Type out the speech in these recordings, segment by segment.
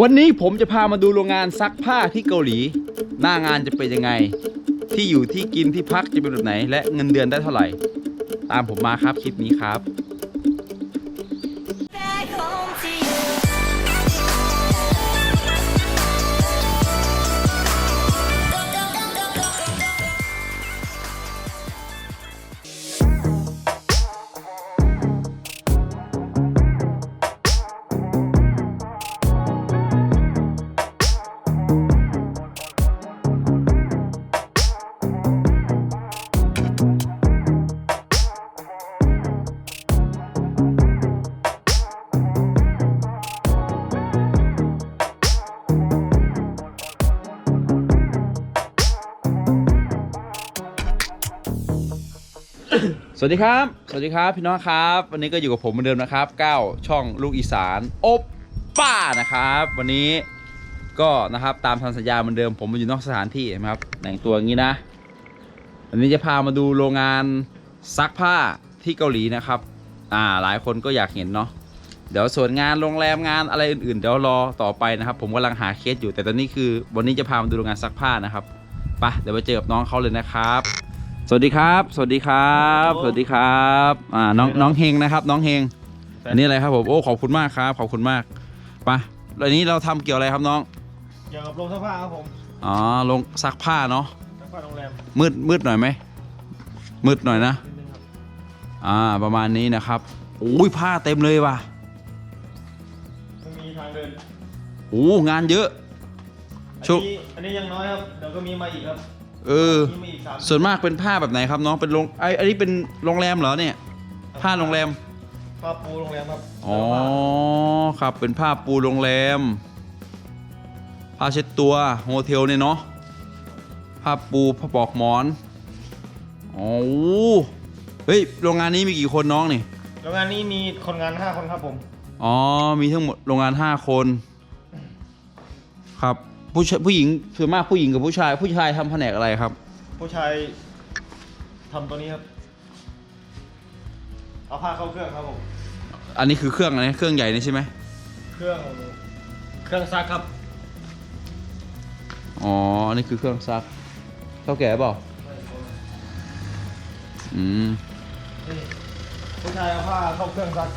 วันนี้ผมจะพามาดูโรงงานซักผ้าที่เกาหลี หน้างานจะเป็นยังไง ที่อยู่ที่กินที่พักจะเป็นแบบไหน และเงินเดือนได้เท่าไหร่ ตามผมมาครับคลิปนี้ครับ สวัสดีครับ สวัสดีครับพี่น้องครับ วันนี้ก็อยู่กับผมเหมือนเดิมนะครับก้าวช่องลูกอีสานอบป้านะครับ วันนี้ก็นะครับตามทางสัญญาเหมือนเดิมผมมาอยู่นอกสถานที่นะครับแต่งตัวอย่างนี้นะ วันนี้จะพามาดูโรงงานซักผ้าที่เกาหลีนะครับ อ่าหลายคนก็อยากเห็นเนาะเดี๋ยวส่วนงานโรงแรมงานอะไรอื่นๆเดี๋ยวรอต่อไปนะครับ ผมกำลังหาเคสอยู่แต่ตอนนี้คือ วันนี้จะพามาดูโรงงานซักผ้านะครับไปเดี๋ยวไปเจอกับน้องเขาเลยนะครับ สวัสดีครับ สวัสดีครับ สวัสดีครับอ่าน้องน้องเฮงนะครับ น้องเฮง อันนี้อะไรครับผมโอ้ขอบคุณมากครับขอบคุณมากไปแล้วอันนี้เราทำเกี่ยวอะไรครับน้อง เกี่ยวกับโรงเสื้อผ้าครับผมอ๋อลงซักผ้าเนาะเสื้อผ้าโรงแรมมืดมืดหน่อยไหมมืดหน่อยนะ นิดนึงครับอ่าประมาณนี้นะครับโอ้ยผ้าเต็มเลยว่ะมันมีทางเดินโอ้งานเยอะ อันชุบ นี้อันนี้ยังน้อยครับเดี๋ยวก็มีมาอีกครับ เออมีมาอีกสามส่วนมากเป็นผ้าแบบไหนครับน้องเป็นโรงไออันนี้เป็นโรงแรมเหรอเนี่ย ผ้าโรงแรม ผ้าปูโรงแรมครับอ๋อ ครับเป็นผ้าปูโรงแรม ผ้าเช็ดตัวโฮเทลเนี่ยเนาะ ผ้าปูผ้าปลอกหมอนอ๋อเฮ้ยโรงงานนี้มีกี่คนน้องนี่ โรงงานนี้มีคนงานห้าคนครับผม อ๋อ มีทั้งหมดโรงงาน5คน ครับ ผู้ชายผู้หญิงส่วนมากผู้หญิงกับผู้ชาย ผู้ชายทำแผนกอะไรครับ ผู้ชายทำตัวนี้ครับ เอาผ้าเข้าเครื่องครับผม อันนี้คือเครื่องอะไรเครื่องใหญ่นี่ใช่ไหมเครื่อง เครื่องซักครับ อ๋ออันนี้คือเครื่องซักเท่าแก่เปล่าอืมนี่ผู้ชายเอาผ้าเข้าเครื่องซัก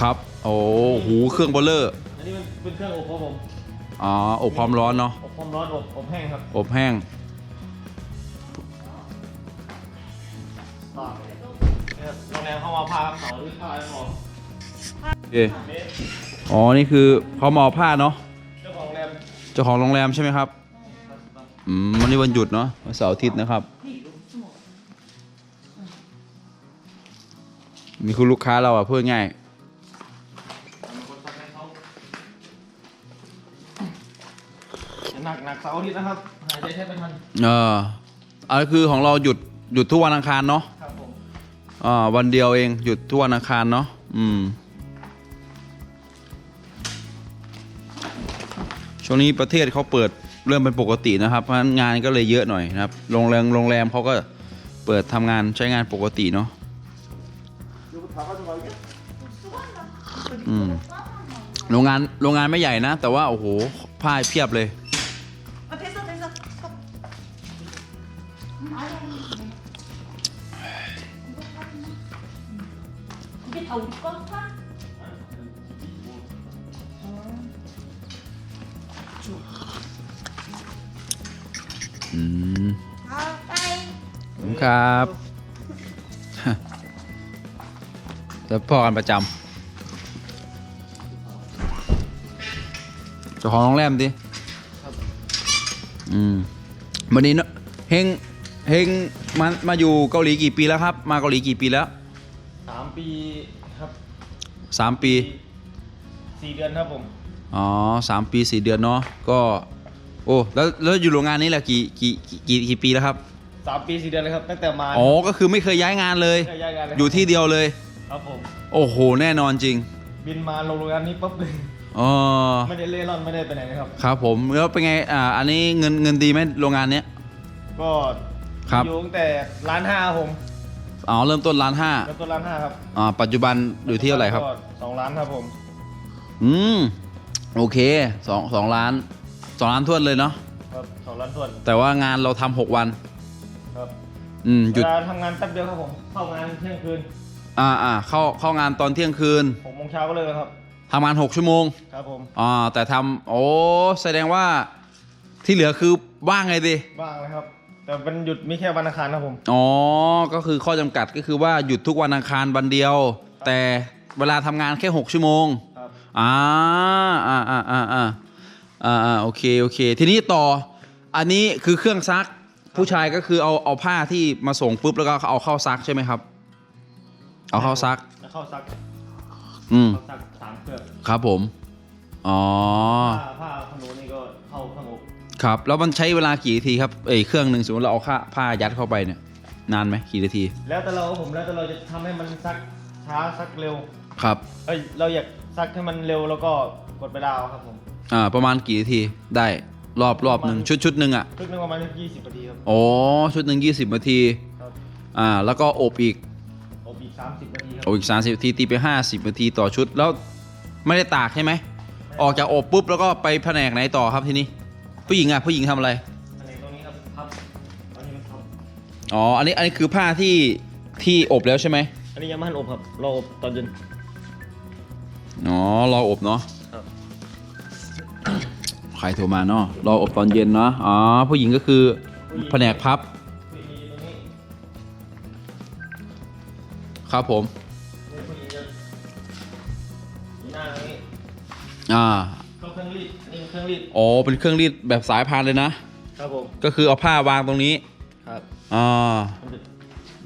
ครับ โอ้โหเครื่องเบลเลอร์ อันนี้มันเป็นเครื่องอบครับผม อ๋ออบความร้อนเนาะอบความร้อนอบอบแห้งครับอบแห้งเนี่ยโรงแรมเข้ามาผ้าเขาหรือผ้าไม่พอโอเคนี่อ๋อนี่คือเขามาเอาผ้าเนาะเจ้าของโรงแรมเจ้าของโรงแรมใช่ไหมครับอืมวันนี้วันหยุดเนาะวันเสาร์อาทิตย์นะครับมีคุณลูกค้าเราอะเพื่อง่ายาร์อาทิตย์นะครับ หายใจแทบไม่ทัน เอออันคือของเราหยุดหยุดทุกวันอังคารเนาะครับผม อ่าวันเดียวเองหยุดทุกวันอังคารเนาะอืม ช่วงนี้ประเทศเขาเปิดเริ่มเป็นปกตินะครับเพราะฉะนั้นงานก็เลยเยอะหน่อยนะครับโรงแรมโรงแรมเขาก็เปิดทำงานใช้งานปกติเนาะอืมโรงงานโรงงานไม่ใหญ่นะ แต่ว่าโอ้โหผ้าเพียบเลย 이게 다 우리 거야? อืม 아, 빠이. ขอบคุณครับ จะพ่อกันประจำเจ้าของโรงแรมดิอืมวันนี้เนอะเฮง เฮงมามาอยู่เกาหลีกี่ปีแล้วครับ มาเกาหลีกี่ปีแล้วสามปีครับสามปีสี่เดือนครับผมอ๋อสามปีสี่เดือนเนาะก็โอ้แล้วแล้วอยู่โรงงานนี้แหละกี่กี่กี่กี่ปีแล้วครับสามปีสี่เดือนเลยครับตั้งแต่มาอ๋อก็คือไม่เคยย้ายงานเลยเคยย้ายงานเลยครับอยู่ที่เดียวเลย ครับผม โอ้โหแน่นอนจริง บินมาลงโรงงานนี้ปั๊บเลยอ๋อไม่ได้เล่ร่อนไม่ได้ไปไหนเลยครับ ครับผมแล้วเป็นไงอ่าอันนี้เงินเงินดีไหมโรงงานเนี้ยก็ ครับ อยู่ตั้งแต่ร้านห้าผมอ๋อเริ่มต้นล้านห้าแล้วตัวร้านห้าครับอ่าปัจจุบันอยู่ที่เท่าไหร่ครับ ก็สองล้านครับผม อืมโอเคสองสองล้านสองล้านทวนเลยเนาะครับสองล้านส่วนแต่ว่างานเราทำหกวัน ครับอืมหเวยุดลาทำงานแป๊บเดียวครับผม เข้างานเที่ยงคืนอ่าอ่าเข้าเข้างานตอนเที่ยงคืนหกโมงเช้าก็เลยครับ ทำงานหกชั่วโมงครับผมอ่าแต่ทำโอ้แสดงว่าที่เหลือคือว่างไงดิ ว่างเลยครับ แต่เป็นหยุดมีแค่วันอังคารครับผม อ๋อ ก็คือข้อจำกัดก็คือว่าหยุดทุกวันอังคารวันเดียว แต่เวลาทำงานแค่ 6 ชั่วโมงครับ อ่าอ่าอ่าอ่าอ่าอ่าอ่าโอเคโอเค ทีนี้ต่ออันนี้คือเครื่องซักผู้ชายก็คือเอาเอาผ้าที่มาส่งปุ๊บแล้วก็เอาเข้าซักใช่ไหมครับ เอาเข้าซัก แล้วเข้าซักอืมเข้าซักสามเครื่องครับผม อ๋อ ผ้าผ้าขนหนูนี่ก็เข้าเครื่องอบ ครับแล้วมันใช้เวลากี่นาทีครับเอ้ยเครื่องหนึ่งสมมติเราเอาผ้าผ้ายัดเข้าไปเนี่ยนานไหมกี่นาที แล้วแต่เราครับผมแล้วแต่เราจะทำให้มันซักช้าซักเร็ว ครับเอ้ยเราอยากซักให้มันเร็วแล้วก็กดไปดาวครับผมอ่าประมาณกี่นาทีได้รอบรอบหนึ่งชุดชุดหนึ่งอะครึ่งนึงประมาณยี่สิบนาทีครับโอ้ชุดหนึ่งยี่สิบนาทีครับอ่าแล้วก็อบอีกอบอีกสามสิบนาทีครัอบอีกสามสิบนาทีตีไปห้าสิบนาทีต่อชุดแล้วไม่ได้ตากใช่ไหมออกจากอบปุ๊บแล้วก็ไปแผนกไหนต่อครับทีนี้ ผู้หญิงอะผู้หญิงทำอะไร อันนี้ตรงนี้ครับพับอันนี้มันพับอ๋อ อันนี้อันนี้คือผ้าที่ที่อบแล้วใช่ไหมอันนี้ยังไม่ทันอบครับรออบตอนเย็นอ๋อรออบเนาะครับใครโทรมาเนาะรออบตอนเย็นเนาะอ๋อผู้หญิงก็คือแผนกพับผู้หญิงอยู่ตรงนี้ครับผมนี่ผู้หญิงจะอยู่หน้าตรงนี้อ่า เข้าเครื่องรีดนี่เค รื่องรีดอ๋อเป็นเครื่องรีดแบบสายพานเลยนะครับผมก็คือเอาผ้าวางตรงนี้ครับอ่ามันจะ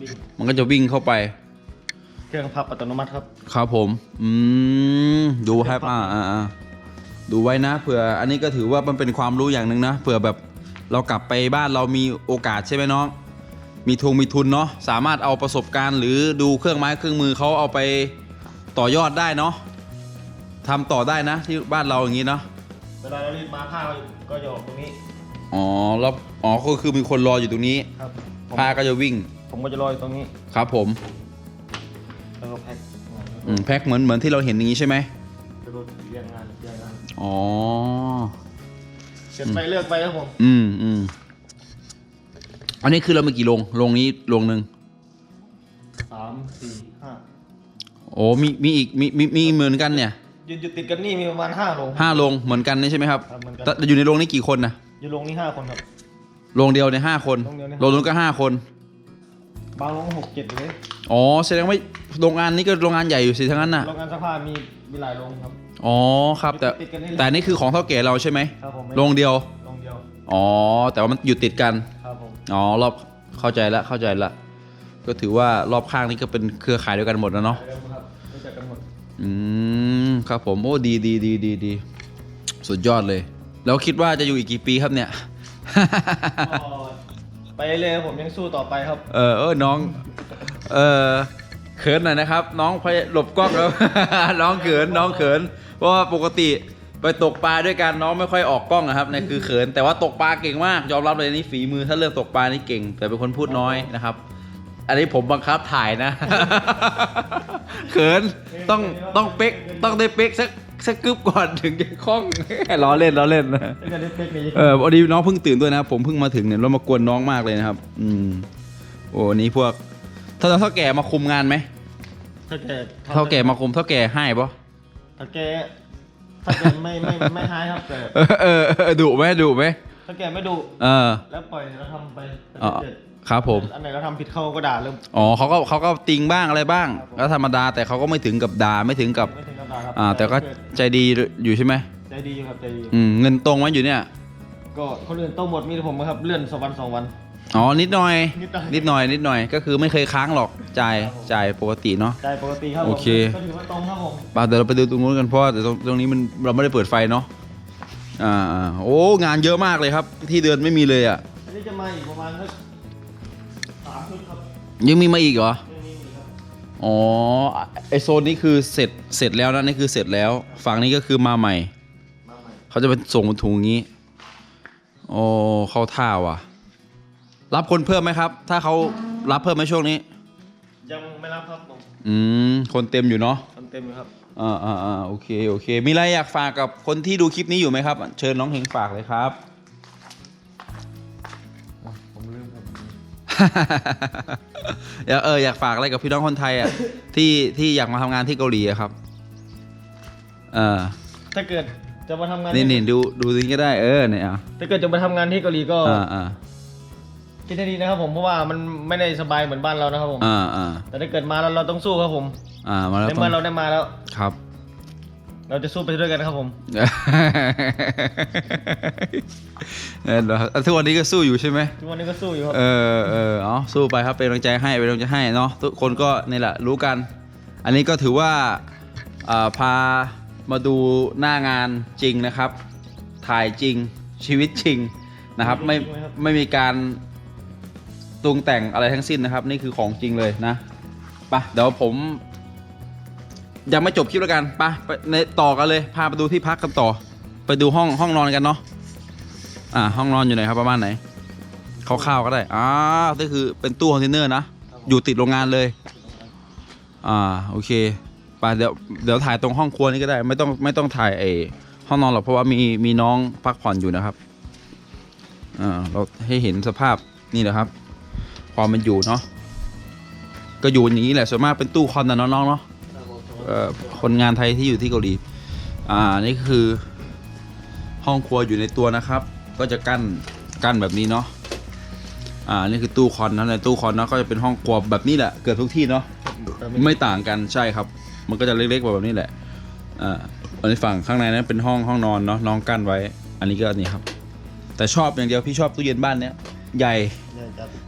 บินมันก็จะวิ่งเข้าไป เครื่องพับอัตโนมัติครับ ครับผม อืมดูครับอ่าอ่าอ่าดูไว้นะเผื่อ อันนี้ก็ถือว่ามันเป็นความรู้อย่างหนึ่งนะเผื่อแบบเรากลับไปบ้านเรามีโอกาสใช่ไหมน้อง มีทุนมีทุนเนาะสามารถเอาประสบการณ์ หรือดูเครื่องไม้เครื่องมือเขาเอาไปต่อยอดได้เนาะทำต่อได้นะที่บ้านเราอย่างนี้เนาะ เวลาเรารีดมาผ้าก็จะออกตรงนี้ อ๋อแล้วอ๋อก็คือมีคนรออยู่ตรงนี้ครับผมผ้าก็จะวิ่งผมก็จะรออยู่ตรงนี้ ครับผมแล้วก็แพ็คอืมแพ็คเหมือนเหมือนที่เราเห็นอย่างนี้ใช่ไหมแล้วก็เรียงงานเรียงงานอ๋อ เสร็จไปเลือกไปครับผมอืมอืมอันนี้คือเรามีกี่โรงโรงนี้โรงหนึ่งสามสี่ห้าโอ้มีมีอีกมีมีมีเหมือนกันเนี่ย อยู่อยู่ติดกันนี่มีประมาณห้าโรง ห้าโรงเหมือนกันนี่ใช่ไหมครับครับเหมือนกัน แต่อยู่ในโรงนี้กี่คนนะอยู่โรงนี้ห้าคนครับ โรงเดียวในยห้าคนโรงเดียวเนี่ย โรงนู้นก็ห้าคนบางโรงหกเจ็ดเลยอ๋อแสดงว่าโรงงานนี้ก็โรงงานใหญ่อยู่สิทั้งนั้นน่ะโรงงานเสื้อผ้ามีมีหลายโรงครับ อ๋อครับแต่ติดกันนี่แหละ แต่นี่คือของเท่าแก่เราใช่ไหมครับผมโรงเดียวโรงเดียวอ๋อแต่ว่ามันอยู่ติดกัน ครับผมอ๋อรอบเข้าใจละเข้าใจละก็ถือว่ารอบข้างนี่ก็เป็นเครือข่ายเดียวกันหมดนะเนาะ เดิมครับรู้จักกันหมด อืมครับผมโอ้ดีดีดีดีดีสุดยอดเลย แล้วคิดว่าจะอยู่อีกกี่ปีครับเนี่ย ก็ไปเรื่อยๆครับผมยังสู้ต่อไปครับ เออเออน้อง เออเขินหน่อยนะครับ น้องพยหลบกล้องแล้ว น้องเขินน้องเขิน เพราะว่าปกติไปตกปลาด้วยกันน้องไม่ค่อยออกกล้องนะครับนี่คือเขินแต่ว่าตกปลาเก่งมากยอมรับเลยนี่ฝีมือถ้าเรื่องตกปลานี่เก่ง แต่เป็นคนพูดน้อยนะครับ อันนี้ผมบังคับถ่ายนะ เขินต้องต้องเป๊กต้องได้เป๊กสักสักกึบก่อนถึงจะคล่องล้อเล่นล้อเล่นนะไม่ได้เทคนิคเออพอดีน้องเพิ่งตื่นด้วยนะครับผมเพิ่งมาถึงเนี่ยเรามากวนน้องมากเลยนะครับ อืมโอ้นี่พวกถ้าเท่าแก่มาคุมงานไหมถ้าแกเท่าแก่มาคุมเท่าแก่ให้ปะถ้าแกถ้าแกไม่ไม่ไม่หายครับแต่เออเออเออดุไหมดุไหมถ้าแกไม่ดูเออ แล้วปล่อยเราทำไปแต่อ๋อเจ็ด ครับผม อันไหนเราทำผิดเขาก็ด่าเริ่มอ๋อเขาก็เขาก็ติงบ้างอะไรบ้างครับผมก็ธรรมดาแต่เขาก็ไม่ถึงกับด่าไม่ถึงกับ ไม่ถึงกับด่าครับอ่า แต่ก็ใจดีอยู่ใช่ไหมใจดีอยู่ครับใจดีอยู่อืมเงินตรงไหมอยู่เนี่ย ก็คนอื่นต้องหมดมีแต่ผมครับเลื่อนสองวันสองวัน อ๋อนิดหน่อยนิดหน่อยนิดหน่อยนิดหน่อยก็คือไม่เคยค้างหรอกจ่ายครับผมจ่ายปกติเนาะ ได้ปกติครับผมโอเค ก็ถือว่าตรงครับผมป่ะเดี๋ยวเราไปดูตรงนู้นกันเพราะว่าเดี๋ยวตรงตรงนี้มันเราไม่ได้เปิดไฟเนาะอ่าอ่าโอ้งานเยอะมากเลยครับ ที่เดินไม่มีเลยอะอันนี้จะมาอีกประมาณสักสามชุดครับ ยังมีมาอีกเหรอไม่มีครับอ๋อไอโซนนี้คือเสร็จเสร็จแล้วนะนี่คือเสร็จแล้ว ฝั่งนี้ก็คือมาใหม่มาใหม่เขาจะเป็นส่งบนถุงอย่างนี้ โอ้เข้าท่าว่ะ รับคนเพิ่มไหมครับ ถ้าเขารับเพิ่มไหมช่วงนี้ ยังไม่รับครับผมอืม คนเต็มอยู่เนาะ ทำเต็มอยู่ครับ อ่าอ่าอ่าโอเค โอเค มีอะไรอยากฝากกับคนที่ดูคลิปนี้อยู่ไหมครับ เชิญน้องเฮงฝากเลยครับ อยากเอออยากฝากอะไรกับพี่น้องคนไทยอะ ที่ที่อยากมาทำงานที่เกาหลีอะครับเออถ้าเกิดจะมาทำงานนี่นี่ดูดูนี้ก็ได้เออเนี่ยอะถ้าเกิดจะมาทำงานที่เกาหลีก็อ่าอ่าคิดให้ดีนะครับผมเพราะว่ามันไม่ได้สบายเหมือนบ้านเรานะครับผม อ่าอ่าแต่ถ้าเกิดมาแล้วเราต้องสู้ครับผมอ่ามาแล้วในต้อเมื่องเราได้มาแล้ว ครับ เราจะสู้ไปด้วยกันครับผม เออเหรอทุกวันนี้ก็สู้อยู่ใช่ไหม ทุกวันนี้ก็สู้อยู่ครับ เออเออเอาสู้ไปครับเป็นกำลังใจให้เป็นกำลังใจให้เนาะทุกคนก็นี่แหละรู้กัน อันนี้ก็ถือว่าอ่าพามาดูหน้างานจริงนะครับ ถ่ายจริงชีวิตจริงนะครับ ไม่ไม่มีการตรุงแต่งอะไรทั้งสิ้นนะครับ นี่คือของจริงเลยนะไปะเดี๋ยวผม ยังไม่จบคลิปแล้วกันไปไปในต่อกันเลย พาไปดูที่พักกันต่อ ไปดูห้องห้องนอนกันเนาะอ่า ห้องนอนอยู่ไหนครับประมาณไหนคร่าวๆก็ได้อ่านี่คือเป็นตู้คอนเทนเนอร์นะอยู่ติดโรงงานเลย อ่าโอเคไปเดี๋ยวเดี๋ยวถ่ายตรงห้องครัวนี่ก็ได้ ไม่ต้องไม่ต้องถ่ายไอห้องนอนหรอกเพราะว่ามีมีน้องพักผ่อนอยู่นะครับอ่าเราให้เห็นสภาพนี่แหละครับความเป็นอยู่เนาะก็อยู่อย่างนี้แหละส่วนมากเป็นตู้คอนนะน้องๆเนาะ คนงานไทยที่อยู่ที่เกาหลี อ่า นี่คือห้องครัวอยู่ในตัวนะครับ ก็จะกั้นกั้นแบบนี้เนาะ อ่า นี่คือตู้คอนนะในตู้คอนเนาะก็จะเป็นห้องครัวแบบนี้แหละ เกือบทุกที่เนาะ ไม่ต่างกันใช่ครับ มันก็จะเล็กๆแบบนี้แหละ อ่าอันนี้ฝั่งข้างในนั้นเป็นห้องห้องนอนเนาะน้องกั้นไว้ อันนี้ก็นี่ครับ แต่ชอบอย่างเดียวพี่ชอบตู้เย็นบ้านเนี้ยใหญ่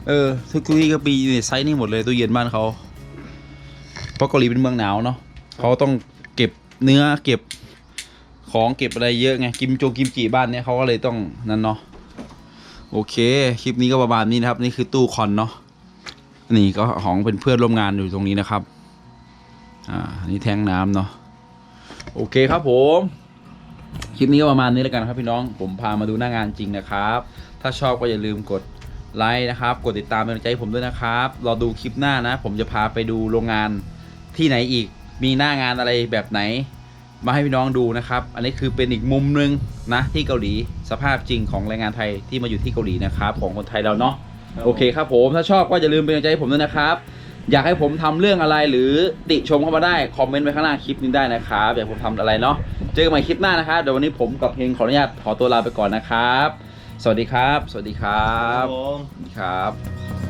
เออทุกที่ก็ปีไซส์นี่หมดเลยตู้เย็นบ้านเขาเพราะเกาหลีเป็นเมืองหนาวเนาะ เขาต้องเก็บเนื้อเก็บของเก็บอะไรเยอะไงกิมโจกิมจิบ้านเนี้ยเขาก็เลยต้องนั่นเนาะโอเค คลิปนี้ก็ประมาณนี้นะครับ นี่คือตู้คอนเนาะนี่ก็ของเป็นเพื่อนร่วมงานอยู่ตรงนี้นะครับ อ่านี่แทงน้ำเนาะโอเคครับผม คลิปนี้ก็ประมาณนี้แล้วกันครับพี่น้องผมพามาดูหน้างานจริงนะครับ ถ้าชอบก็อย่าลืมกดไลค์นะครับ กดติดตามเป็นกำลังใจให้ผมด้วยนะครับรอดูคลิปหน้านะ ผมจะพาไปดูโรงงานที่ไหนอีก มีหน้างานอะไรแบบไหน มาให้พี่น้องดูนะครับ อันนี้คือเป็นอีกมุมหนึงนะที่เกาหลีสภาพจริงของแรงงานไทยที่มาอยู่ที่เกาหลีนะครับของคนไทยเราเนาะโอเคครับผมถ้าชอบก็อย่าลืมเป็นกำลังใจให้ผมด้วยนะครับ อยากให้ผมทำเรื่องอะไรหรือติชมเข้ามาได้คอมเมนต์ไว้ข้างล่างคลิปนี้ได้นะครับอยากให้ผมทำอะไรเนาะเจอกันใหม่คลิปหน้านะครับเดี๋ยววันนี้ผมกับเฮงขออนุญาตขอตัวลาไปก่อนนะครับ สวัสดีครับ สวัสดีครัครับบผมครับ